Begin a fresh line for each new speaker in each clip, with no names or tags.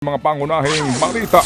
Mga pangunahing balita.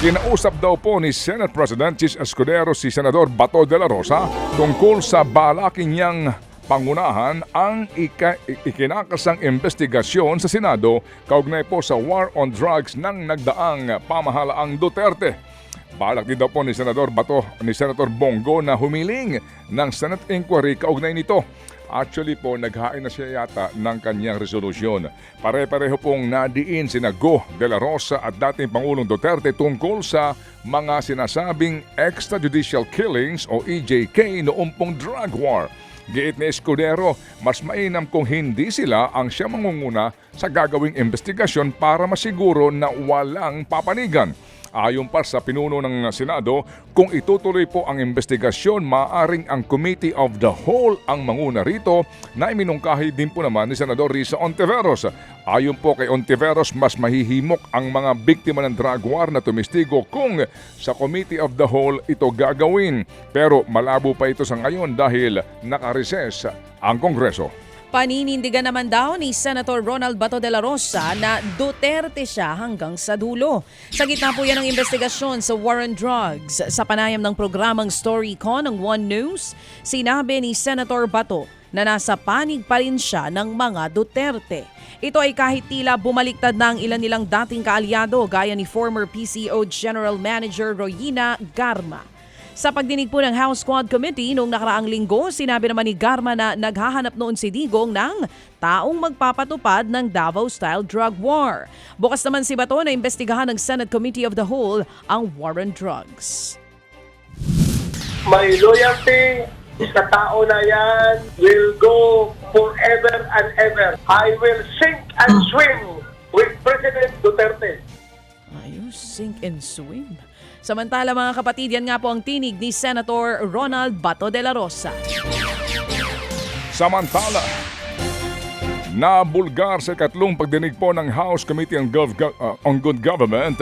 Kinausap daw po ni Senate President Chis Escudero si Senador Bato de la Rosa tungkol sa balaking niyang pangunahan ang ika- ikinakasang investigasyon sa Senado kaugnay po sa war on drugs ng nagdaang pamahalaang Duterte. Balak din daw po ni Senador Bato ni Senator Bongo na humiling ng Senate inquiry kaugnay nito. Actually po, naghain na siya yata ng kanyang resolusyon. Pare-pareho pong nadiin sina Go de la Rosa at dating Pangulong Duterte tungkol sa mga sinasabing extrajudicial killings o EJK noong pong drug war. Giit ni Escudero, mas mainam kung hindi sila ang siya mangunguna sa gagawing investigasyon para masiguro na walang papanigan. Ayon pa sa pinuno ng Senado, kung itutuloy po ang investigasyon, maaring ang Committee of the Whole ang manguna rito na iminungkahi din po naman ni Senador Risa Ontiveros. Ayon po kay Ontiveros, mas mahihimok ang mga biktima ng drug war na tumistigo kung sa Committee of the Whole ito gagawin. Pero malabo pa ito sa ngayon dahil nakareses ang Kongreso.
Paninindigan naman daw ni Senator Ronald Bato de la Rosa na Duterte siya hanggang sa dulo. Sa gitna po yan ng investigasyon sa war drugs. Sa panayam ng programang StoryCon ng One News, sinabi ni Senator Bato na nasa panig pa rin siya ng mga Duterte. Ito ay kahit tila bumaliktad na ang ilan nilang dating kaalyado gaya ni former PCO General Manager Royina Garma. Sa pagdinig po ng House Squad Committee noong nakaraang linggo, sinabi naman ni Garma na naghahanap noon si Digong ng taong magpapatupad ng Davao-style drug war. Bukas naman si Bato na imbestigahan ng Senate Committee of the Whole ang war on drugs.
my loyalty sa tao na yan will go forever and ever. I will sink and swim with President Duterte.
Ayos, sink and swim. Samantala mga kapatid, yan nga po ang tinig ni Senator Ronald Bato de la Rosa.
Samantala, nabulgar sa katlong pagdinig po ng House Committee on, Gov- uh, on Good Government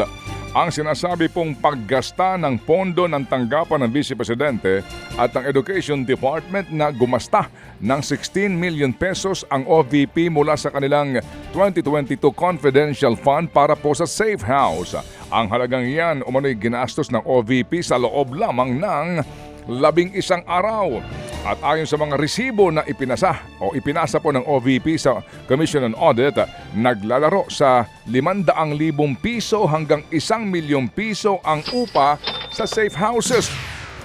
ang sinasabi pong paggasta ng pondo ng tanggapan ng Vice Presidente at ng Education Department na gumasta ng 16 million pesos ang OVP mula sa kanilang 2022 Confidential Fund para po sa Safe House. Ang halagang iyan umano'y ginastos ng OVP sa loob lamang ng labing isang araw. At ayon sa mga resibo na ipinasa o ipinasa po ng OVP sa Commission on Audit, naglalaro sa 500,000 piso hanggang 1 milyong piso ang upa sa safe houses.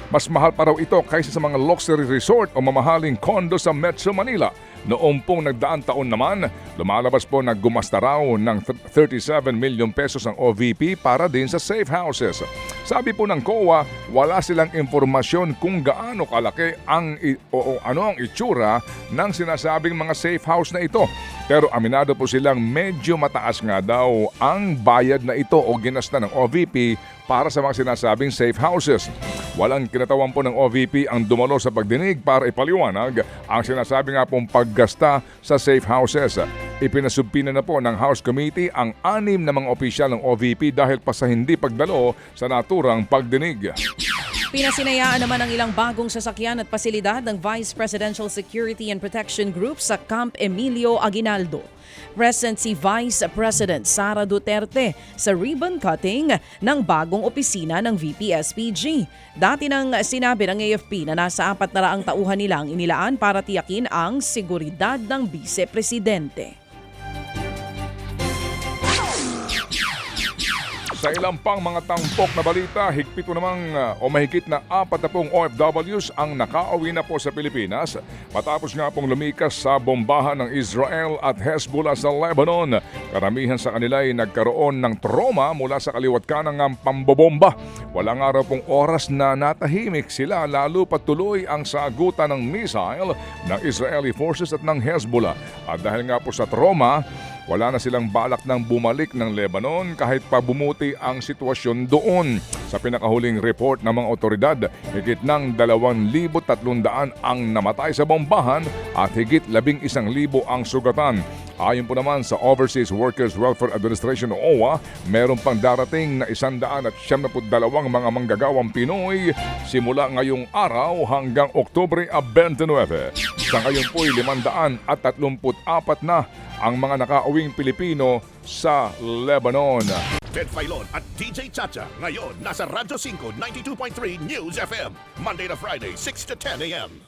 Mas mahal pa raw ito kaysa sa mga luxury resort o mamahaling kondo sa Metro Manila. Noong pong nagdaang taon naman, lumalabas po na gumasta raw ng 37 million pesos ang OVP para din sa safe houses. Sabi po ng COA, wala silang impormasyon kung gaano kalaki ang o, o ano ang itsura ng sinasabing mga safe house na ito. Pero aminado po silang medyo mataas nga daw ang bayad na ito o ginasta ng OVP para sa mga sinasabing safe houses. Walang kinatawan po ng OVP ang dumalo sa pagdinig para ipaliwanag ang sinasabi nga pong paggasta sa safe houses. Ipinasubpina na po ng House Committee ang anim na mga opisyal ng OVP dahil pa sa hindi pagdalo sa naturang pagdinig.
Pinasinayaan naman ang ilang bagong sasakyan at pasilidad ng Vice Presidential Security and Protection Group sa Camp Emilio Aguinaldo. Present si Vice President Sara Duterte sa ribbon cutting ng bagong opisina ng VP-SPG. Dati nang sinabi ng AFP na nasa apat na raang tauhan nilang inilaan para tiyakin ang seguridad ng Vice Presidente.
Sa ilang pang mga tampok na balita, higpito namang uh, o mahigit na apat na pong OFWs ang nakauwi na po sa Pilipinas matapos nga pong lumikas sa bombahan ng Israel at Hezbollah sa Lebanon. Karamihan sa kanila ay nagkaroon ng trauma mula sa kaliwat kanang ng pambobomba. Wala nga raw pong oras na natahimik sila lalo patuloy ang sagutan ng missile ng Israeli forces at ng Hezbollah. At dahil nga po sa trauma, wala na silang balak ng bumalik ng Lebanon kahit pa bumuti ang sitwasyon doon. Sa pinakahuling report ng mga otoridad, higit ng 2,300 ang namatay sa bombahan at higit 11,000 ang sugatan. Ayon po naman sa Overseas Workers Welfare Administration o OWA, meron pang darating na 172 mga manggagawang Pinoy simula ngayong araw hanggang Oktubre 29. Sa ngayon po ay 534 na ang mga nakauwing Pilipino sa Lebanon.
Ted Filon at DJ Chacha. Ngayon, nasa Radyo 5, 92.3 News FM. Monday to Friday, 6 to 10 a.m.